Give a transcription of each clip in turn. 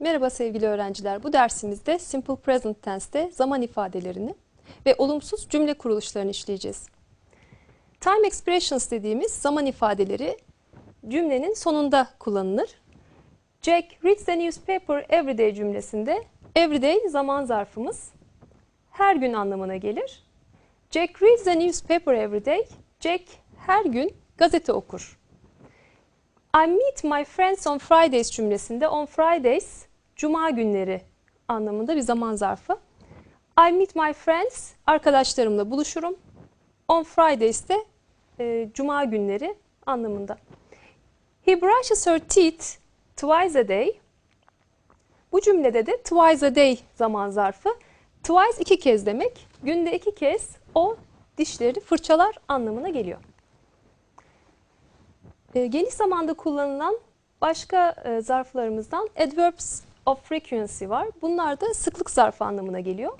Merhaba sevgili öğrenciler. Bu dersimizde Simple Present Tense'te zaman ifadelerini ve olumsuz cümle kuruluşlarını işleyeceğiz. Time expressions dediğimiz zaman ifadeleri cümlenin sonunda kullanılır. Jack reads the newspaper every day cümlesinde everyday zaman zarfımız her gün anlamına gelir. Jack reads the newspaper every day. Jack her gün gazete okur. I meet my friends on Fridays cümlesinde on Fridays cuma günleri anlamında bir zaman zarfı. I meet my friends arkadaşlarımla buluşurum. On Fridays de e, cuma günleri anlamında. He brushes her teeth twice a day. Bu cümlede de twice a day zaman zarfı. Twice iki kez demek. Günde iki kez o dişleri fırçalar anlamına geliyor. E, geniş zamanda kullanılan başka e, zarflarımızdan adverbs of frequency var. Bunlar da sıklık zarfı anlamına geliyor.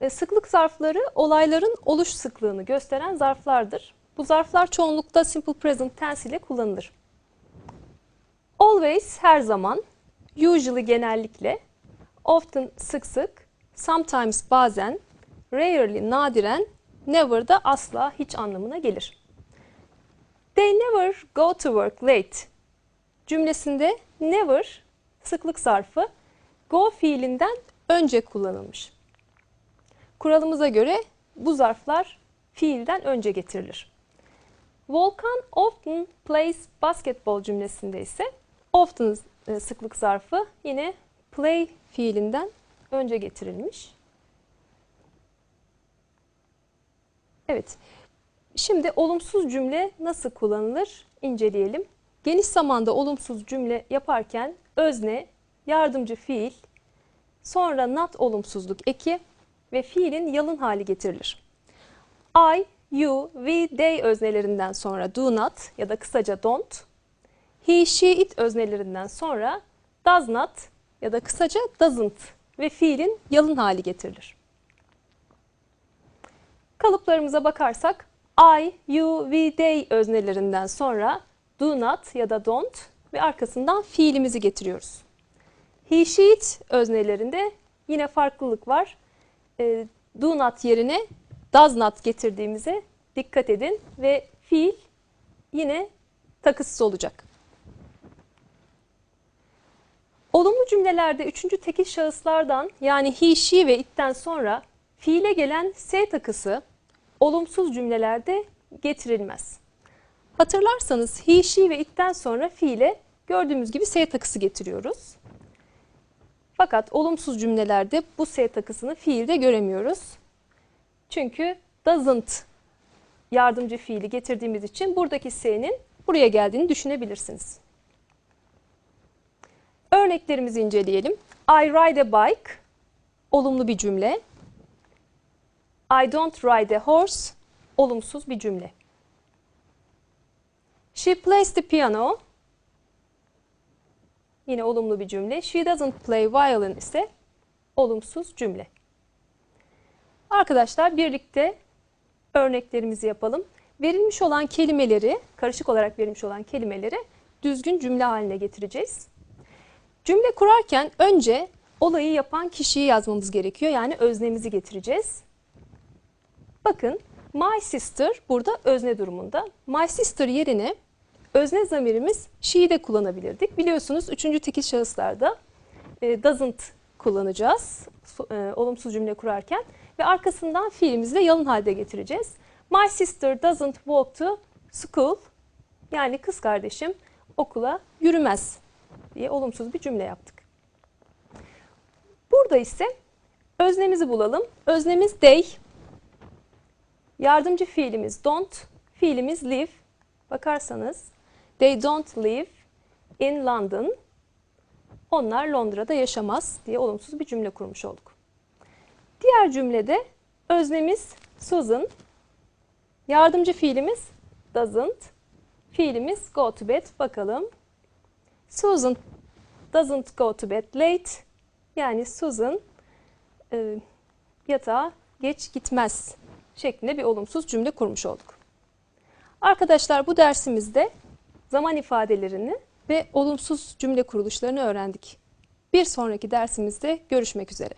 E, sıklık zarfları olayların oluş sıklığını gösteren zarflardır. Bu zarflar çoğunlukta simple present tense ile kullanılır. Always her zaman, usually genellikle, often sık sık, sometimes bazen, rarely nadiren, never da asla hiç anlamına gelir. They never go to work late cümlesinde never sıklık zarfı go fiilinden önce kullanılmış. Kuralımıza göre bu zarflar fiilden önce getirilir. Volkan often plays basketball cümlesinde ise often e, sıklık zarfı yine play fiilinden önce getirilmiş. Evet. Şimdi olumsuz cümle nasıl kullanılır inceleyelim. Geniş zamanda olumsuz cümle yaparken özne, yardımcı fiil, sonra not olumsuzluk eki ve fiilin yalın hali getirilir. I, you, we, they öznelerinden sonra do not ya da kısaca don't, he, she, it öznelerinden sonra does not ya da kısaca doesn't ve fiilin yalın hali getirilir. Kalıplarımıza bakarsak I, you, we, they öznelerinden sonra do not ya da don't ve arkasından fiilimizi getiriyoruz. He, she, it öznelerinde yine farklılık var. E, do not yerine does not getirdiğimize dikkat edin ve fiil yine takısız olacak. Olumlu cümlelerde üçüncü tekil şahıslardan yani he, she ve it'ten sonra fiile gelen s takısı olumsuz cümlelerde getirilmez. Hatırlarsanız he, she ve it'ten sonra fiile gördüğümüz gibi s takısı getiriyoruz. Fakat olumsuz cümlelerde bu s takısını fiilde göremiyoruz. Çünkü doesn't yardımcı fiili getirdiğimiz için buradaki s'nin buraya geldiğini düşünebilirsiniz. Örneklerimizi inceleyelim. I ride a bike olumlu bir cümle. I don't ride a horse olumsuz bir cümle. She plays the piano yine olumlu bir cümle. She doesn't play violin ise olumsuz cümle. Arkadaşlar birlikte örneklerimizi yapalım. Verilmiş olan kelimeleri, karışık olarak verilmiş olan kelimeleri düzgün cümle haline getireceğiz. Cümle kurarken önce olayı yapan kişiyi yazmamız gerekiyor. Yani öznemizi getireceğiz. Bakın my sister burada özne durumunda. My sister yerine özne zamirimiz she'yi de kullanabilirdik. Biliyorsunuz üçüncü tekil şahıslarda e, doesn't kullanacağız e, olumsuz cümle kurarken ve arkasından fiilimizi de yalın halde getireceğiz. My sister doesn't walk to school yani kız kardeşim okula yürümez diye olumsuz bir cümle yaptık. Burada ise öznemizi bulalım. Öznemiz they, yardımcı fiilimiz don't, fiilimiz live. Bakarsanız they don't live in London. Onlar Londra'da yaşamaz diye olumsuz bir cümle kurmuş olduk. Diğer cümlede öznemiz Susan, yardımcı fiilimiz doesn't, fiilimiz go to bed. Bakalım. Susan doesn't go to bed late. Yani Susan e, yatağa geç gitmez şeklinde bir olumsuz cümle kurmuş olduk. Arkadaşlar bu dersimizde zaman ifadelerini ve olumsuz cümle kuruluşlarını öğrendik. Bir sonraki dersimizde görüşmek üzere.